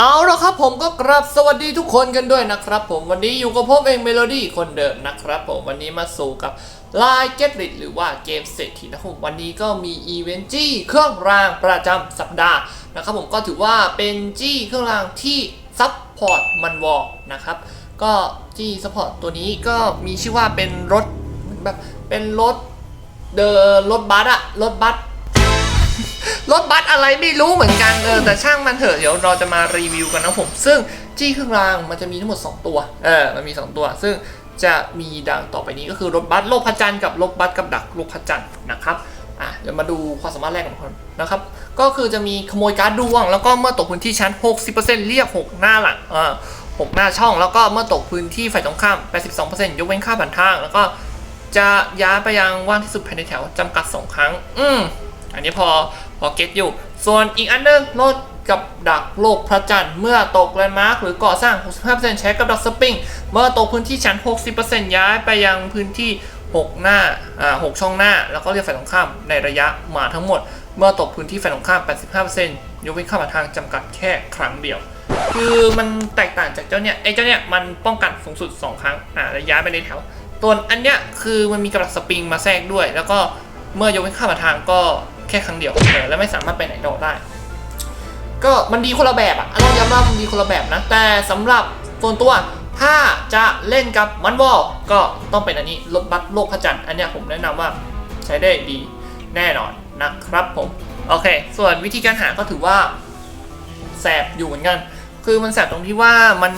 เอาละครับผมก็กราบสวัสดีทุกคนกันด้วยนะครับ ผมวันนี้อยู่กับผมเองเมโลดี้คนเดิมนะครับผมวันนี้มาสู่กับไลน์เก็ตลิหรือว่าเกมเศรษฐีนะครับผมวันนี้ก็มีอีเวนต์จี้เครื่องรางประจำสัปดาห์นะครับผมก็ถือว่าเป็นจี้เครื่องรางที่ซับพอร์ตมันวอลนะครับก็จี้ซัพพอร์ตตัวนี้ก็มีชื่อว่าเป็นรถแบบเป็นรถเดอรถบัสอะรถบัส รถบัสอะไรไม่รู้เหมือนกันเออแต่ช่างมันเถอะเดี๋ยวเราจะมารีวิวกันนะผม ซึ่งจี้เครื่องรางมันจะมีทั้งหมด 2 ตัวเออมันมี 2 ตัว ซึ่งจะมีดังต่อไปนี้ก็คือรถบัสโลกพระจันทร์กับรถบัสกับดักโลกพระจันทร์นะครับอะเดี๋ยวมาดูความสามารถแรกของคนนะครับ ก็คือจะมีขโมยการ์ดดวง แล้วก็เมื่อตกพื้นที่ชั้น 60%เรียก 6 หน้าหลังอ่าหกหน้าช่อง แล้วก็เมื่อตกพื้นที่ฝ่ายตรงข้าม 82%ยกเว้นค่าผ่านทาง แล้วก็จะย้ายไปยังว่างที่สุดภายในแถวจำกัด 2 ครั้ง อืมอันนี้พอ พอเก็ตอยู่ ส่วนอีกอันหนึงรถกับดักโลกพระจันทร์เมื่อตกแลนด์มาร์คหรือก่อสร้าง 65%ใช้กับดักสปริง เมื่อตกพื้นที่ชั้น 60%ย้ายไปยังพื้นที่ 6 หน้าอ่า6ช่องหน้า แล้วก็เรียกฝ่ายตรงข้ามในระยะมาทั้งหมด เมื่อตกพื้นที่ฝ่ายตรงข้าม 85%ยกเว้นค่าผ่าทางจำกัดแค่ครั้งเดียว คือมันแตกต่างจากเจ้าเนี่ยไอ้เจ้าเนี่ยมันป้องกันสูงสุด 2 ครั้งอ่าแล้วย้ายไปในแถวตัวอันเนี้ยคือมันมีกระดักสปริงมาแทรกด้วย แล้วก็เมื่อยกเว้นค่าผ่าทางก็ แค่ครั้งเดียวเออแล้วไม่สามารถไปไหนต่อได้ ก็มันดีคนละแบบอะต้องย้ำว่ามันดีคนละแบบนะ แต่สำหรับส่วนตัวถ้าจะเล่นกับมันวอลก็ต้องเป็นอันนี้รถบัสโลกพระจันทร์อันนี้ผมแนะนำว่าใช้ได้ดีแน่นอนนะครับผมโอเค ส่วนวิธีการหาก็ถือว่าแสบอยู่เหมือนกัน คือมันแสบตรงที่ว่ามัน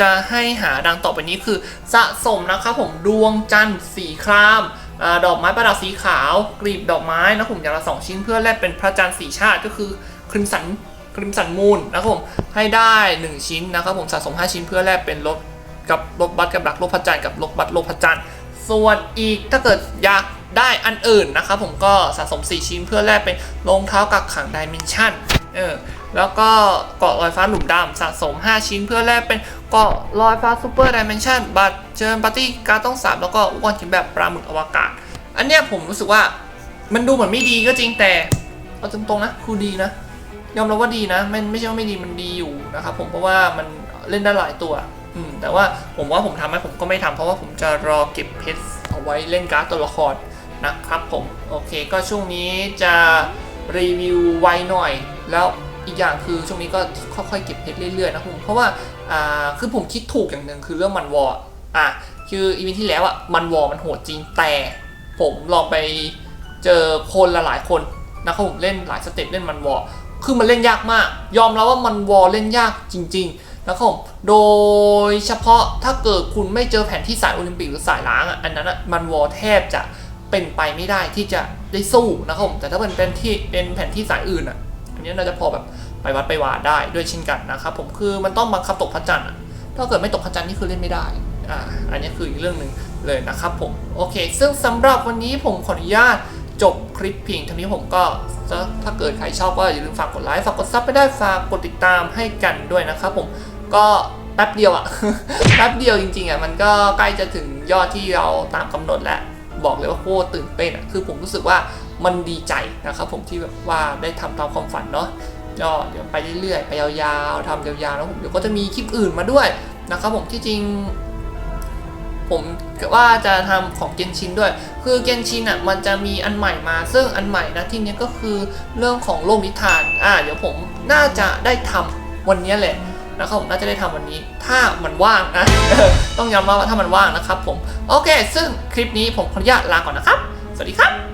จะให้หาดังต่อไปนี้คือสะสมนะครับผมดวงจันทร์สีคราม ดอกไม้ประดับสีขาว กลีบดอกไม้นะผมอย่างละสองชิ้นเพื่อแลกเป็นพระจันทร์สีชาติก็คือคริมสันคริมสันมูนนะครับผมให้ได้ 1 ชิ้นนะครับผมสะสม 5 ชิ้นเพื่อแลกเป็นรถกับรถบัสกับดักโลกพระจันทร์กับรถบัสโลกพระจันทร์ส่วนอีกถ้าเกิดอยากได้อันอื่นนะครับผมก็สะสม 4 ชิ้นเพื่อแลกเป็นรองเท้ากักขังดิเมนชันเออ แล้วก็เกาะลอยฟ้าหลุมดำสะสม 5 ชิ้นเพื่อแลกเป็นเกาะลอยฟ้าซูเปอร์ดิเมนชันบัตรเชิญปาร์ตี้การต้องสามแล้วก็อุปกรณ์กินแบบปลาหมึกอวกาศ อันเนี้ยผมรู้สึกว่ามันดูเหมือนไม่ดีก็จริงแต่เอาตรงๆนะคือดีนะ ยอมรับว่าดีนะไม่ไม่ใช่ว่าไม่ดีมันดีอยู่นะครับผมเพราะว่ามันเล่นได้หลายตัวอืมแต่ว่าผมว่าผมทำไหมผมก็ไม่ทำเพราะว่าผมจะรอเก็บเพชรเอาไว้เล่นการ์ดตัวละครนะครับผมโอเคก็ช่วงนี้จะรีวิวไวหน่อยแล้ว อีกอย่างคือช่วงนี้ก็ค่อยๆเก็บเพชรเรื่อยๆนะผมเพราะว่าอ่าคือผมคิดถูกอย่างหนึ่งคือเรื่องมันวอร์อะคืออีเวนท์ที่แล้วอะมันวอร์มันโหดจริงแต่ ผมลองไปเจอคนลหลายๆคนนะครับผมเล่นหลายสเต็ปเล่นมันวอร์คือมันเล่นยากมาก ยอมรับว่ามันวอร์เล่นยากจริงๆนะครับผมโดยเฉพาะถ้าเกิดคุณไม่เจอแผนที่สายโอลิมปิกหรือสายล้างอะอันนั้นอะมันวอร์แทบจะเป็นไปไม่ได้ที่จะได้สู้นะครับผมแต่ถ้าเป็นเป็นที่เป็นแผนที่สายอื่นอะ อันนี้น่าจะพอแบบไปวัดไปวาได้ด้วยเช่นกันนะครับผมคือมันต้องบังคับตกพระจันทร์ถ้าเกิดไม่ตกพระจันทร์นี่คือเล่นไม่ได้อ่าอันนี้คืออีกเรื่องหนึ่งเลยนะครับผมโอเค ซึ่งสำหรับวันนี้ผมขออนุญาตจบคลิปเพียงเท่านี้ผมก็ถ้าเกิดใครชอบก็อย่าลืมฝากกดไลค์ฝากกดซับไปได้ฝากกดติดตามให้กันด้วยนะครับผมก็แป๊บเดียวอะแป๊บเดียวจริงๆอะมันก็ใกล้จะถึงยอดที่เราตามกำหนดแล้ว บอกเลยว่าโคตรตื่นเต้นอะคือผมรู้สึกว่า มันดีใจนะครับผมที่แบบว่าได้ทำตามความฝันเนาะก็เดี๋ยวไปเรื่อยๆไปยาวๆทำยาวๆแล้วผมเดี๋ยวก็จะมีคลิปอื่นมาด้วยนะครับผมที่จริง ผมว่าจะทำของเกนชินด้วย คือเกนชินอะมันจะมีอันใหม่มา ซึ่งอันใหม่นะที่นี้ก็คือเรื่องของโลกนิทานอ่าเดี๋ยวผมน่าจะได้ทำวันนี้แหละนะครับผมน่าจะได้ทำวันนี้ ถ้ามันว่างนะต้องยอมรับว่าถ้ามันว่างนะครับ ผมโอเค ซึ่งคลิปนี้ผมขออนุญาตลาก่อนนะครับ สวัสดีครับ